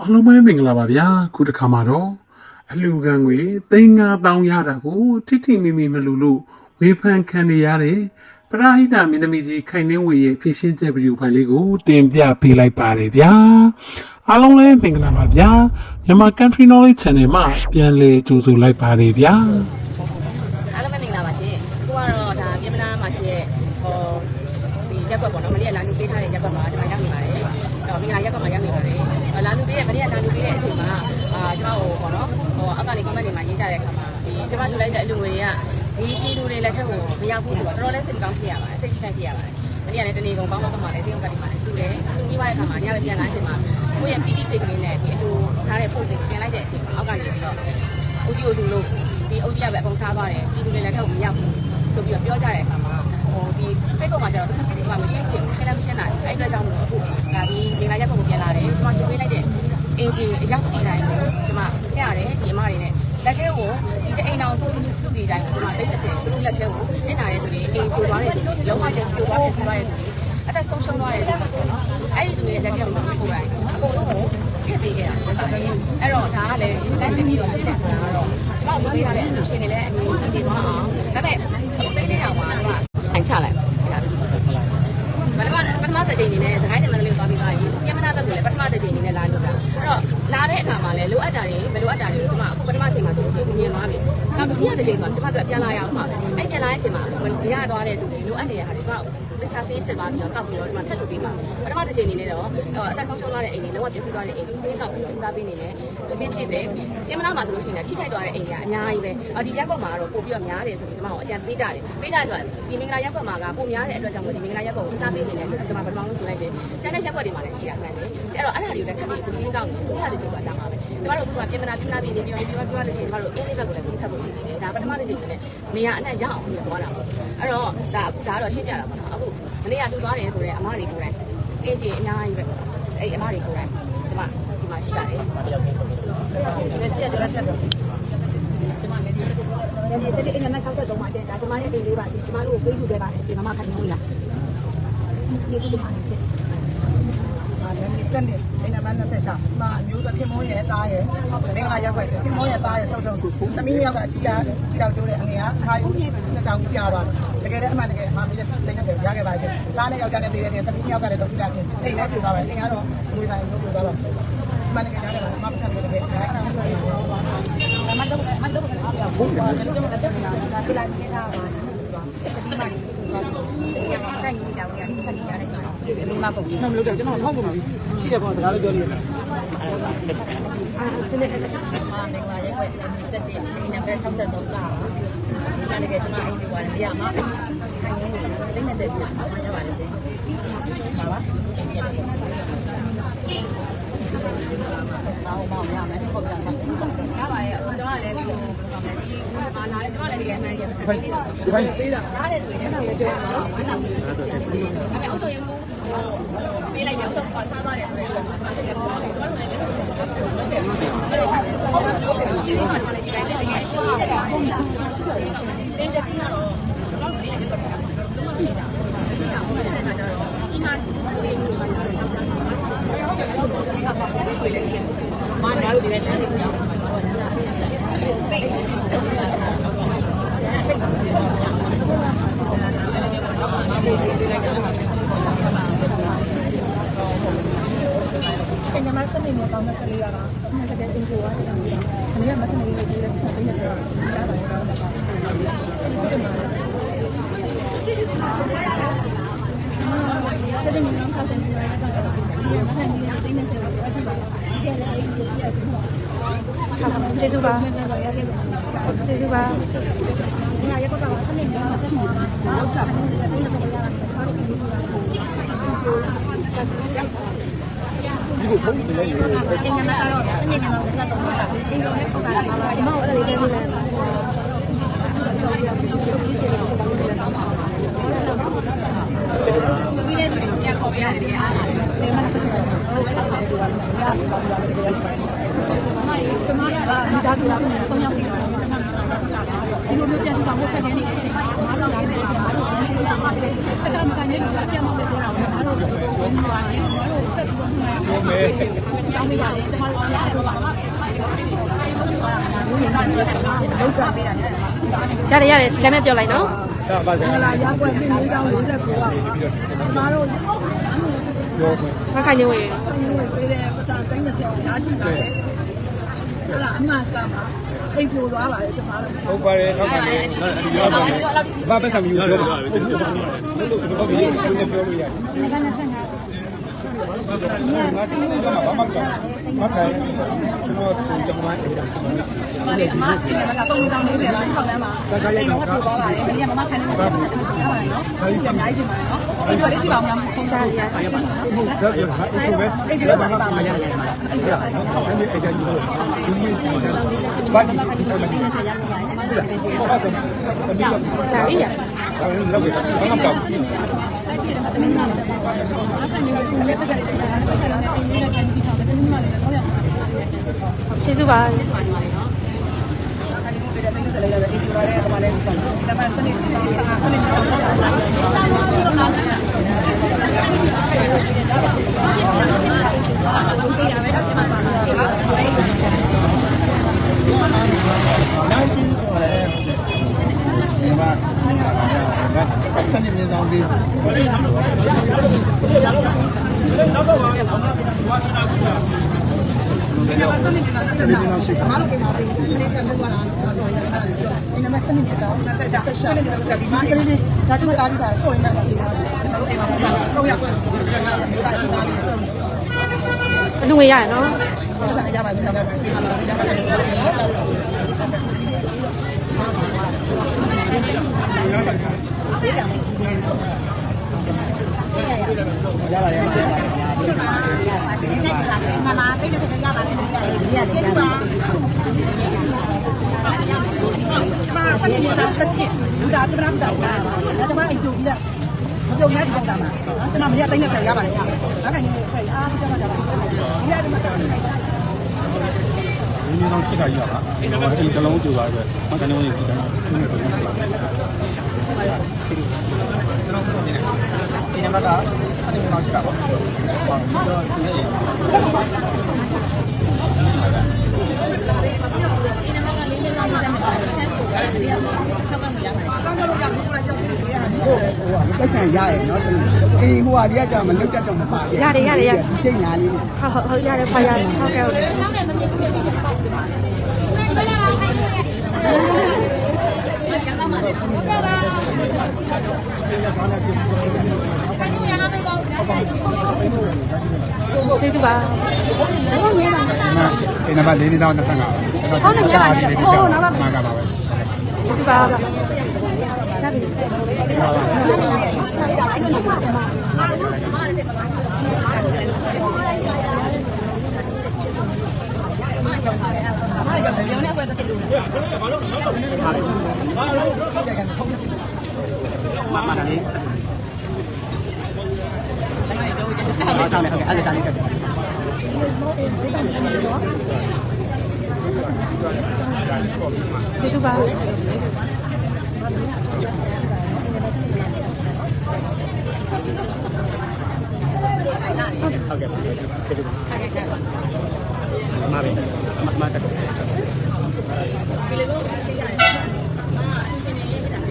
အားလုံးပဲမင်္ဂလာပါဗျာခုတစ်ခါမှာတော့အလှူခံငွေ3900ရတာကိုထိထိမိမိမလူလို့ဝေဖန်ခံနေရတဲ့ပရာဟိတမင်းသမီးကြီးခိုင်နှင်းဝေရဲ့ဖြည့်ရှင်းချက်ဗီဒီယိုဖိုင်လေးကိုတင်ပြပေးလိုက်ပါတယ်ဗျာအားလုံးလည်းမင်္ဂလာပါဗျာမြန်မာ Country Knowledge Channel မှာပြန်လည်ကြိုဆိုလိုက်ပါတယ်ဗျာအားလုံးပဲမင်္ဂလာပါရှင်။အခုကတော့ဒါပြင်မနာမှာရှိတဲ့ဟိုဒီရက်ကွက်ပေါ့နော်။မနေ့ကလာလူပေးထားတဲ့ရက်ကွက်မှာကျွန်တော်ရောက်နေပါတယ်။အဲ့တော့မင်္ဂလာရက်ကွက်မှာရောက်နေပါတယ်။ လာလူပေးတဲ့မနေ့ကလာလူပေးတဲ့အချိန်မှာအာကျွန်တော်ဟိုပေါ့နော်။ဟိုအောက်ကနေ comment တွေမှာရေးကြတဲ့အခါမှာဒီကျွန်မလူလိုက်တဲ့အလူငွေတွေကဒီပြည်သူတွေလက်ထက်ကိုမရောက်ဘူးဆိုတော့တော်တော်လေးစိတ်ကောင်းဖြစ်ရပါတယ်။စိတ်ကြီးခိုင်ဖြစ်ရပါတယ်။မနေ့ကလည်းတနေ့ကုန်ပေါင်းပေါင်းမှာလည်းစိတ်ကောင်းကတိမှာလည်းတူတယ်။တူပြီးသွားတဲ့အခါမှာညပဲပြန်လာတဲ့အချိန်မှာကိုယ့်ရဲ့ပီတိစိတ်ကလေးနဲ့ဒီအတူထားတဲ့ post တွေပြန်လိုက်တဲ့အချိန်မှာအောက်ကနေပြီးတော့အုပ်ကြီးအုပ်သူလို့ဒီအုပ်ကြီးကပဲအပုံစားသွားတယ်ပြည်သူတွေလည်းထက်ကိုမရောက်ဘူးဆိုပြီးတော့ပြောကြတဲ့အခါမှာ ဟိုဒီ Facebook မှာကျတော့တစ်ခုချင်းဒီမှာမရှင်းချင်ဘူးရှင်းလည်းမရှင်းနိုင်ဘူးအဲ့အတွက်ကြောင့်မလို့အခုဒါဒီမင်္ဂလာရက်ပုံကိုပြန်လာတယ်ကျွန်မယူပေးလိုက်တဲ့အင်ဂျင်အရောက်စီတိုင်းကိုကျွန်မပြရတယ်ဒီအမတွေနဲ့လက်ထဲကိုဒီတအိမ်အောင်စုတည်တိုင်းကျွန်မသိတဲ့ဆယ်သူ့လက်ထဲကိုနေနာတဲ့သူတွေအိမ်ပြိုသွားတဲ့သူတွေလုံးဝကျပြိုသွားတဲ့ဆင်းသွားတဲ့သူတွေအသက်ဆုံးရှုံးသွားတဲ့သူတွေပေါ့နော်အဲ့ဒီသူတွေလက်ထဲကိုကိုယ်တိုင်အကုန်လုံးကိုထည့်ပေးခဲ့တာကျွန်တော်လည်းအဲ့တော့ဒါကလည်းလိုက်ပြီးတော့ရှင်းရှင်းဆိုတာကတော့ကျွန်တော်ပေးရတဲ့အလူရှင်တွေလည်းအမြင်ကြီးနေသွားအောင်ဒါပေမဲ့သိနေအောင်ပါတော့ထိုင်ချလိုက်ပထ မပထမတစ်ချိန်နေနဲ့စကိုင်းတင်မန္တလေးကိုသွားပြီးသွားရင်ပြင်မနာဘက်ကိုလည်းပထမတစ်ချိန်နေနဲ့လာလို့တာအဲ့တော့လာတဲ့အခါမှာလည်းလိုအပ်တာတွေမလိုအပ်တာတွေကိုကျွန်မအခုပထမချိန်မှာဆိုလို့ရှိရင်မြင်သွားပြီနောက်ဒုတိယတစ်ချိန်ဆိုတော့တစ်ဖက်အတွက်ပြန်လာရအောင်ပါပဲအဲ့ပြန်လာတဲ့အချိန်မှာမရသွားတဲ့သူတွေလိုအပ်နေတဲ့ဟာတွေကျွန်မ တခြားဆေးစစ်သွားပြီးတော့ကောက်ပြီးတော့ဒီမှာထပ်လုပ်ပြီးပါပထမတစ်ချိန်နေနဲ့တော့အသက်ဆုံးရှုံးသွားတဲ့အိမ်တွေလုံးဝပြည့်စုံသွားတဲ့အိမ်တွေဆေးကောက်ပြီးတော့ဦးစားပေးနေတယ်ပြင်းဖြစ်တယ်ပြင်မနာမှာဆိုလို့ရှိရင်ထိခိုက်သွားတဲ့အိမ်တွေကအများကြီးပဲအော်ဒီရက်ကွက်မှာတော့ပို့ပြီးတော့များတယ်ဆိုပြီးကျွန်မတို့အကြံပေးကြတယ်ပေးကြတယ်ဆိုတာဒီမင်္ဂလာရက်ကွက်မှာကပိုများတဲ့အတွက်ကြောင့်မို့ဒီမင်္ဂလာရက်ကွက်ကိုဦးစားပေးနေတယ်လို့ကျွန်မပထမဆုံးပြောလိုက်တယ်ကျန်တဲ့ရက်ကွက်တွေမှာလည်းရှိတာမှန်တယ်အဲ့တော့အဲ့ဒါတွေကိုလည်းထပ်ပြီးကိုစင်းကောက်နေတယ်အဲ့ဒါတွေချိန်ဆိုတာဒါမှာပဲကျွန်တော်တို့ကပြင်မနာပြင်မနာပြည်နေပြီးတော့ပြောပြောလို့ရှိရင်ကျွန်တော်တို့အင်းလေးဘက်ကိုလည်းပြင်ဆက်ဖို့ရှိနေတယ်ဒါပထမတစ်ချိန်နဲ့နေရာအနှံ့ရအောင်ပြီးတော့တာပေါ့အဲ့တော့ဒါအခုဒါကတော့ရှင်းပြတာပေါ့နော်အခု မနေ့ကလူသွားတယ်ဆိုတော့အမတွေကိုယ်တိုင်အင်းကြီးအများကြီးပဲအဲ့အမတွေကိုယ်တိုင်ဒီမှာဒီမှာရှိတာလေရှိရတယ်လက်ဆက်တော့ဒီမှာနေဒီဒီစက်အိမ်နံပါတ်63ပါရှင်ဒါကျမရဲ့အိမ်လေးပါရှင်ကျမတို့ကိုပေးယူခဲ့ပါတယ်ရှင်မမခိုင်နေလားကျေးဇူးတင်ပါတယ်ရှင် မှာလည်းစက်နဲ့အိမ်နံပါတ်26မှာမျိုးသခင်မုန်းရဲ့သားရဲ့မင်္ဂလာရောက်ပဲခင်မုန်းရဲ့သားရဲ့ဆုံးဆုံးသူသမီးမြောက်ကအကြီးကကြီးတော်ကျိုးတဲ့အငယ်ကခါယူတစ်ချောင်းပြသွားတယ်တကယ်လည်းအမှန်တကယ်ဟာမီးတဲ့တိတ်နဲ့ရခဲ့ပါရှင်လားနဲ့ယောက်ျားနဲ့တည်တဲ့သမီးမြောက်ကလည်းတော့ပြတာဖြစ်အိမ်နဲ့ပြသွားတယ်အိမ်ကတော့ငွေပိုင်းငွေသွားပါဆိုမှန်တကယ်ရခဲ့ပါတယ်မမဆက်ဘူးတကယ်ဒါကတော့မတော့မတော့ဘယ်လိုပြောဘူးဘာလဲတော့မတော့ဘူးလားဒါပြလိုက်နေတာပါနော်ဒီမှာဒီမှာဒီမှာတိုက်နေတာဝင်ရဆက်နေရတဲ့ လူနာပုံနှုတ်လို့တော့ကျွန်တော်ဟောက်ပုံစီရှိတယ်ပေါ့တကားလို့ပြောလိုက်ရတယ်အဲဒီနေ့ကတော့မင်္ဂလာရက်ွက်အမီဆက်တဲ့ဒီနံပါတ်63ကပါဒါကလည်းကျွန်မအိမ်ကွာနေရမှာခိုင်နေတယ်တိတ်နေတယ်ပြန်ပါရပါလိမ့်ရှင်ပါပါတော့မောင်ရမယ်ပုံစံပါရပါရဲ့ကျွန်မလည်းဒီလိုပါလာတယ်ကျွန်မလည်းဒီအမေရိကန်စက်ပြီးတော့ပေးတာရှားတယ်ဆိုရင်အဲ့ဒါလည်းပြောရမှာနော်အဲ့ဒါဆိုရင်အဲ့ဒါအုပ်စိုးရမှု ပေးလိုက်တယ်အုပ်ချုပ်ကစားသွားတယ်ဆိုရင်ကျွန်တော်လည်းပြောတယ်ကျွန်တော်လည်းလည်းလုပ်တယ်အဲ့တော့ဟုတ်တယ်ဟုတ်တယ်ဒီမှာလည်းဒီတိုင်းလည်းတက်တာဟုတ်လားတင်းတက်စီကတော့ကျွန်တော်လည်းလည်းပတ်တာလုံးဝရှိတာရှိတာဟုတ်တယ်အဲ့ဒါကြတော့ဒီမှာလေးမျိုးပါတာတော့ကျွန်တော်ကပတ်ချက်တွေလည်းရှိတယ်မာနာတို့ဒီလည်းလည်းပြောင်းပါတော့အိမ်နံပါတ်7နေပေါင်း24ရတာအမှန်တကယ်အင်ကိုရတယ်။အနည်းကမထမလေးလေးလေးဆက်ပေးနေဆိုတော့ရပါတယ်ကောင်းတယ်။ ဒီစက်မှာတကယ်မျိုးတော့ဆက်နေရတာတော့ဒီမှာဟန်ဒီသိနေတယ်အဲ့ဒီပါဒီကလည်းအိမ်ကိုပြရတယ်။ကျေးဇူးပါ။ကျေးဇူးပါ။ဒီဟာရက်ကတော့ဆက်နေတယ်ဆက်နေတယ်။ဟုတ်ကဲ့။ဒီကလ ည်းတော့ရတာ။အားလုံးကျေးဇူးပါ။တင်ကနာကတော့အမြင့်ကတော့ဆက်တော့တာအင်္ဂုံနဲ့ပုံစံပါပါဒီမှာအဲ့ဒါလေးလည်းပြီးတဲ့သူတွေပြန်ခေါ်ပြရတယ်အားလာတယ်နေမဆက်ရှင်တော့ဟုတ်ကဲ့ဒီကနေ့ရပါပါပါဒီကရရှိပါတယ်ကျမကမိသားစုကသုံးယောက်နေပါတ ယ်ကျမဒီလိုမျိုးပြန်ထူထောင်ဖို့ခက်ခဲနေတဲ့အချိန်မှာအားလုံးကလည်းပြန်အားလုံးရင်းအစားမဆိုင်တဲ့လူကအပြတ်မပဲပြောတာပါဘာလို့ဘယ်လိုပါလဲဘာလို့ဆက်ပြီးတော့မှာလဲတောင်းပေးရတယ်ကျမတို့အားရတယ်ပါပါရတယ်ရတယ်ဒီလည်းမပြောလိုက်နော်ငလာရက်ွက်ပြင်နေကြောင်း49ပါကျမတို့မခိုင်နေဝင်အင်းဝင်ပေးတဲ့ပစာတိုင်း30အောင်ရားကြည့်ပါတယ်အဲ့ဒါအမှန်ကမှာ အိပ်ပြိုသွားပါတယ်ကျမတို့ဟုတ်ပါတယ်ဟုတ်ပါတယ်ဘာပဲဆံမျိုးပြောပါဦးကျွန်တော်ဘာပဲပြောလို့ရတယ်ဒီကနေ့ဆက်ငါဘာမှမကဘာမှမကကျွန်တော်ကျွန်တော်အဲ့ဒါ မလေးအမဒီကကတော့30တောင်း40လား6လမ်းမှာအိမ်တော့ပြိုသွားပါတယ်ဒီကမမခိုင်းနေတယ်ဆက်ဆက်ရပါတယ်နော်ဒီကအများကြီးပြင်ပါတယ်နော်ဒီတော့လေးကြည့်ပါဦးများပုံရှားရရပါတော့ပြောတာအဲ့ဒါပဲအဲ့ဒီဘာမှမရရတယ်အဲ့ဒါအဲ့ဒါအဲ့ဒါကြီးလို့ဘာဒီဒီမှာဒီနေ့ဆက်ရမှာဟုတ်လားဟုတ်ကဲ့ကြာပြီရလောက်ပဲဘာမှမကောက်ကျေးဇူးပါခါဒီကိုပြတဲ့တင်းစလေးလည်းအိမ်ပြရတယ်ကမလေးဒီကမှာစနစ်ဆောင်ဆောင်စနစ်ဆောင်ဆောင်ဒီမှာစနေမြေဆောင်ပြီးဒီမှာစနစ်ပြန်ဆက်ဆောင်ရှိအမတို့ကမှာဒီနေ့ ကဆက်သွားတာဒီနမစနစ်ပြန်တော့ဆက်ရှာစနစ်ပြန်ဆက်ဒီမှာကလေးဒါတူတာဒီပါ အလူငွေရရနော်ဆက်စားရပါပြီ ဆက်ပါဒီမှာလာရပါတယ်မမတိတ်တဲ့ရပါတယ်ရရကျေးဇူးပါမှာစနစ်ပြန်ဆက်ရှင်းလူသားကမ္ဘာတောက်တာဒါတမအိမ်ကြိုပြီးလက်မပြုံရတဲ့ပုံတာမှာကျွန်တော်မရတိုင်းနဲ့ဆက်ရပါတယ်။ဒါခိုင်နေခဲ့အားပြကြတာပါ။ဒီရတဲ့မှာဒီနေ့တော့ဖြစ်တာကြီးပါအဲ့ဒီကလုံးတူပါပဲမကနေဝင်စီတယ်နည်းနည်းပြန် ပါဒီနံပါတ်ကအဲ့ဒီမှာရှိတာပေါ့ဟုတ်ပြီးတော့ဒီနေ့ပတ်စံရရဲ့နော်တမီးအေးဟိုဟာဒီကကြာမလုတ်တတ်တော့မပါဘူးချိန်ညာလေးဟုတ်ဟုတ်ဟုတ်ရတယ်ပါရဟုတ်ကဲ့ဟုတ်ကဲ့ကျေးဇူး ပါဟုတ်မြဲပါဒီနံပါတ်၄တောင်း25ဟုတ်တယ်ညပါနဲ့ဟိုဟိုနောက်ကမှာပါပဲကျေးဇူးပါရပြီမှာမှာလေးဆက်တယ်။ဘာဆောင်လဲဟုတ်ကဲ့အဲ့ဒါလေးဆက်တယ် ကျေးဇူးပါဟုတ်ကဲ့ပါကျေးဇူးပါမှာပဲဆက်တယ်မှာဆက်တယ်ဒီလိုမျိုးအရှင်းရတယ်။မာအရှင်းနေရေးပြတာ။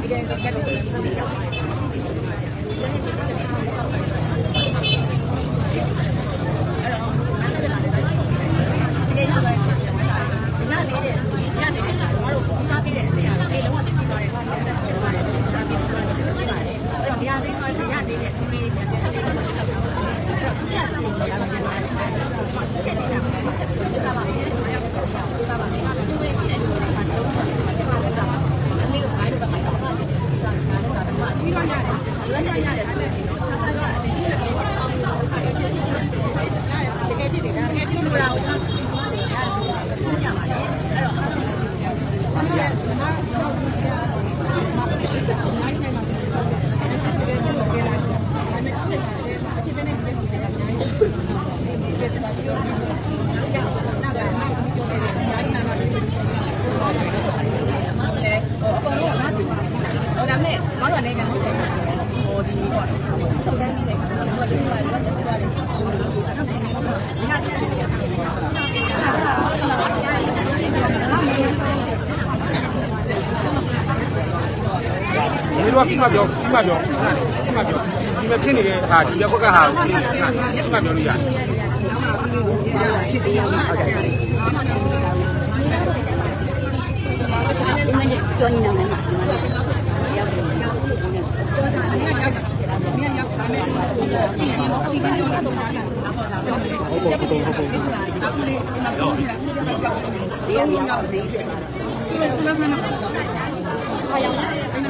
ဒီကဲကဲတော့ เราจะมาเข็นเတို့ကပြီးမှပြောပြီးမှပြောပြီးမှပြောဒီမှာဖြစ်နေတဲ့ဟာဒီရက်ကွက်ကဟာကိုပြီးမှပြောလို့ရတယ်ပြောနေနေမှာရောက်တယ်ပြလို့ရှိရင်ချင်းတယ်ဟုတ်တယ်ကျန်တယ်ဘာလို့လဲပါတော့မာလည်းအဲ့ဒီကတော့အဲကျ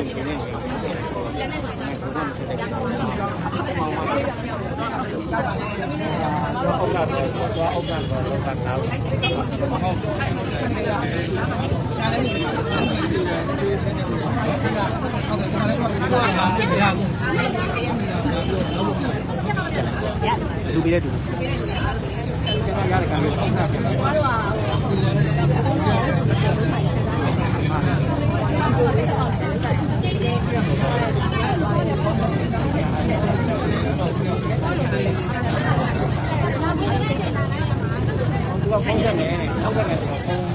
လူပေးတဲ့သူ သူကဖုန်းဆက်နေတယ်ဟုတ်ကဲ့